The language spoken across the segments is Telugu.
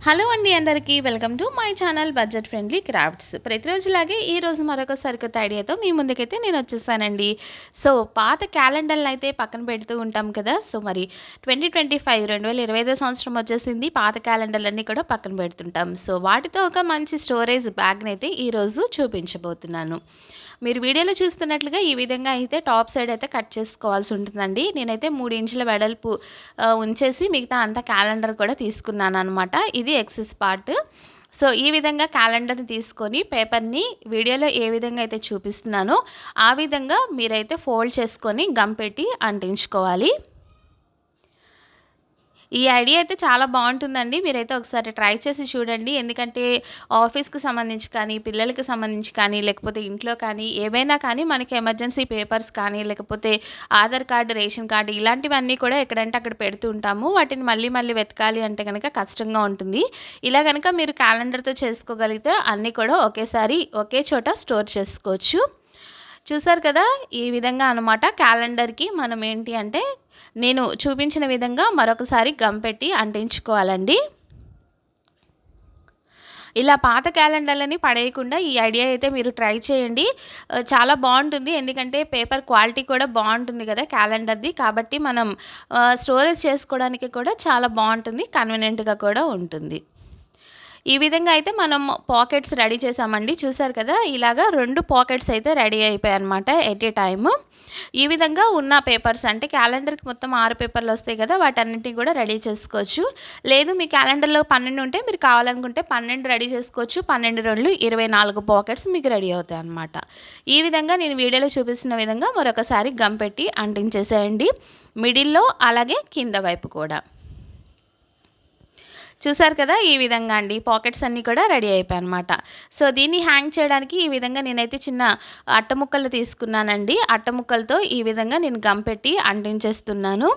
హలో అండి అందరికీ welcome to my channel budget friendly crafts. ప్రతిరోజులాగే ఈ రోజు మరొక సరికొత్త ఐడియాతో మీ ముందుకైతే నేను వచ్చేసానండి. సో పాత క్యాలెండర్లు అయితే పక్కన పెడుతూ ఉంటాం కదా సో మరి ట్వంటీ ట్వంటీ ఫైవ్ రెండు వేల ఇరవై ఐదో సంవత్సరం వచ్చేసింది పాత క్యాలెండర్లన్నీ కూడా పక్కన పెడుతుంటాం. సో వాటితో ఒక మంచి స్టోరేజ్ బ్యాగ్ని అయితే ఈరోజు చూపించబోతున్నాను. మీరు వీడియోలో చూస్తున్నట్లుగా ఈ విధంగా అయితే టాప్ సైడ్ అయితే కట్ చేసుకోవాల్సి ఉంటుందండి. నేనైతే మూడు ఇంచుల వెడల్పు ఉంచేసి మిగతా అంతా క్యాలెండర్ కూడా తీసుకున్నాను అనమాట ఇది ఎక్సెస్ పార్ట్ సో ఈ విధంగా క్యాలెండర్ని తీసుకొని పేపర్ని వీడియోలో ఏ విధంగా అయితే చూపిస్తున్నానో ఆ విధంగా మీరైతే ఫోల్డ్ చేసుకొని గమ్ పెట్టి అంటించుకోవాలి. ఈ ఐడియా అయితే చాలా బాగుంటుందండి. మీరైతే ఒకసారి ట్రై చేసి చూడండి. ఎందుకంటే ఆఫీస్కి సంబంధించి కానీ పిల్లలకి సంబంధించి కానీ లేకపోతే ఇంట్లో కానీ ఏవైనా కానీ మనకి ఎమర్జెన్సీ పేపర్స్ కానీ లేకపోతే ఆధార్ కార్డు రేషన్ కార్డు ఇలాంటివన్నీ కూడా ఎక్కడంటే అక్కడ పెడుతూ ఉంటాము. వాటిని మళ్ళీ మళ్ళీ వెతకాలి అంటే కనుక కష్టంగా ఉంటుంది. ఇలా కనుక మీరు క్యాలెండర్తో చేసుకోగలిగితే అన్నీ కూడా ఒకేసారి ఒకే చోట స్టోర్ చేసుకోవచ్చు. చూసారు కదా? ఈ విధంగా అనమాట క్యాలెండర్కి మనం ఏంటి అంటే నేను చూపించిన విధంగా మరొకసారి గమ్ పెట్టి అంటించుకోవాలండి. ఇలా పాత క్యాలెండర్లని పడేయకుండా ఈ ఐడియా అయితే మీరు ట్రై చేయండి. చాలా బాగుంటుంది. ఎందుకంటే పేపర్ క్వాలిటీ కూడా బాగుంటుంది కదా క్యాలెండర్ది. కాబట్టి మనం స్టోరేజ్ చేసుకోవడానికి కూడా చాలా బాగుంటుంది. కన్వీనియంట్గా కూడా ఉంటుంది. ఈ విధంగా అయితే మనం పాకెట్స్ రెడీ చేసామండి. చూసారు కదా ఇలాగా రెండు పాకెట్స్ అయితే రెడీ అయిపోయాయి అనమాట ఎట్ ఏ టైమ్. ఈ విధంగా ఉన్న పేపర్స్ అంటే క్యాలెండర్కి మొత్తం ఆరు పేపర్లు వస్తాయి కదా వాటన్నిటిని కూడా రెడీ చేసుకోవచ్చు. లేదు మీ క్యాలెండర్లో పన్నెండు ఉంటే మీరు కావాలనుకుంటే పన్నెండు రెడీ చేసుకోవచ్చు. పన్నెండు రెండు ఇరవై నాలుగు పాకెట్స్ మీకు రెడీ అవుతాయి అనమాట ఈ విధంగా నేను వీడియోలో చూపిస్తున్న విధంగా మరొకసారి గమ్ పెట్టి అంటించేసేయండి. మిడిల్లో అలాగే కింద వైపు కూడా. చూసారు కదా? ఈ విధంగా అండి. పాకెట్స్ అన్నీ కూడా రెడీ అయిపోయాయి అనమాట సో దీన్ని హ్యాంగ్ చేయడానికి ఈ విధంగా నేనైతే చిన్న అట్ట ముక్కలు తీసుకున్నానండి. అట్ట ముక్కలతో ఈ విధంగా నేను గమ్ పెట్టి అంటించేస్తున్నాను.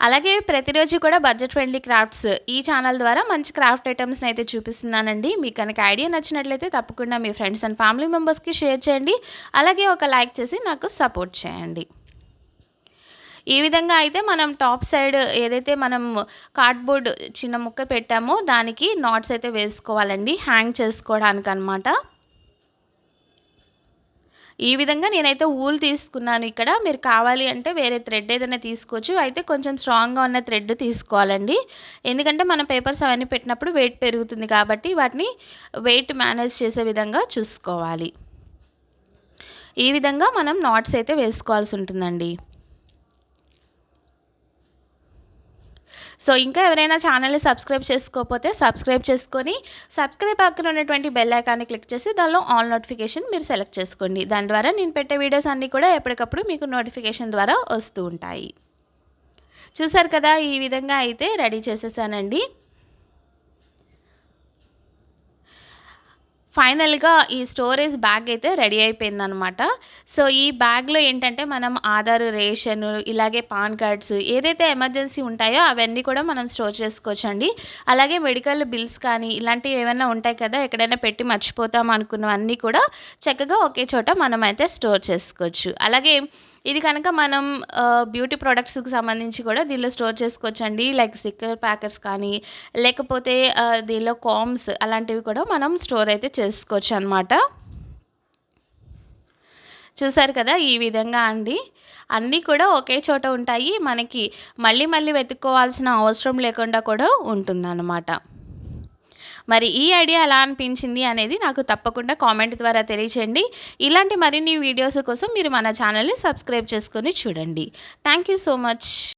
అలాగే ప్రతిరోజు కూడా బడ్జెట్ ఫ్రెండ్లీ క్రాఫ్ట్స్ ఈ ఛానల్ ద్వారా మంచి క్రాఫ్ట్ ఐటమ్స్ని అయితే చూపిస్తున్నానండి. మీకు కనుక ఐడియా నచ్చినట్లయితే తప్పకుండా మీ ఫ్రెండ్స్ అండ్ ఫ్యామిలీ మెంబర్స్కి షేర్ చేయండి. అలాగే ఒక లైక్ చేసి నాకు సపోర్ట్ చేయండి. ఈ విధంగా అయితే మనం టాప్ సైడ్ ఏదైతే మనం కార్డ్బోర్డ్ చిన్న ముక్క పెట్టామో దానికి నాట్స్ అయితే వేసుకోవాలండి హ్యాంగ్ చేసుకోవడానికి అనమాట ఈ విధంగా నేనైతే ఊల్ తీసుకున్నాను ఇక్కడ. మీరు కావాలి అంటే వేరే థ్రెడ్ ఏదైనా తీసుకోవచ్చు. అయితే కొంచెం స్ట్రాంగ్గా ఉన్న థ్రెడ్ తీసుకోవాలండి. ఎందుకంటే మన పేపర్స్ అవన్నీ పెట్టినప్పుడు వెయిట్ పెరుగుతుంది కాబట్టి వాటిని వెయిట్ మేనేజ్ చేసే విధంగా చూసుకోవాలి. ఈ విధంగా మనం నాట్స్ అయితే వేసుకోవాల్సి ఉంటుందండి. సో ఇంకా ఎవరైనా ఛానల్ని సబ్స్క్రైబ్ చేసుకోకపోతే సబ్స్క్రైబ్ చేసుకొని సబ్స్క్రైబ్ పక్కన ఉన్నటువంటి బెల్ ఐకాన్ని క్లిక్ చేసి దానిలో ఆల్ నోటిఫికేషన్ మీరు సెలెక్ట్ చేసుకోండి. దాని ద్వారా నేను పెట్టే వీడియోస్ అన్నీ కూడా ఎప్పటికప్పుడు మీకు నోటిఫికేషన్ ద్వారా వస్తూ ఉంటాయి. చూసారు కదా ఈ విధంగా అయితే రెడీ చేసేసానండి. ఫైనల్గా ఈ స్టోరేజ్ బ్యాగ్ అయితే రెడీ అయిపోయిందనమాట సో ఈ బ్యాగ్లో ఏంటంటే మనం ఆధార్ రేషన్ ఇలాగే పాన్ కార్డ్స్ ఏదైతే ఎమర్జెన్సీ ఉంటాయో అవన్నీ కూడా మనం స్టోర్ చేసుకోవచ్చండి. అలాగే మెడికల్ బిల్స్ కానీ ఇలాంటివి ఏమైనా ఉంటాయి కదా ఎక్కడైనా పెట్టి మర్చిపోతాం అనుకున్నవన్నీ కూడా చక్కగా ఒకే చోట మనం అయితే స్టోర్ చేసుకోవచ్చు. అలాగే ఇది కనుక మనం బ్యూటీ ప్రోడక్ట్స్కి సంబంధించి కూడా దీనిలో స్టోర్ చేసుకోవచ్చండి. లైక్ స్టిక్కర్ ప్యాకర్స్ కానీ లేకపోతే దీనిలో కామ్స్ అలాంటివి కూడా మనం స్టోర్ అయితే చేసుకోవచ్చు అనమాట చూసారు కదా ఈ విధంగా అండి. అన్నీ కూడా ఒకే చోట ఉంటాయి. మనకి మళ్ళీ మళ్ళీ వెతుక్కోవాల్సిన అవసరం లేకుండా కూడా ఉంటుందన్నమాట. మరి ఈ ఐడియా ఎలా అనిపించింది అనేది నాకు తప్పకుండా కామెంట్ ద్వారా తెలియచేయండి. ఇలాంటి మరిన్ని వీడియోస్ కోసం మీరు మన ఛానల్ని సబ్స్క్రైబ్ చేసుకొని చూడండి. Thank you so much.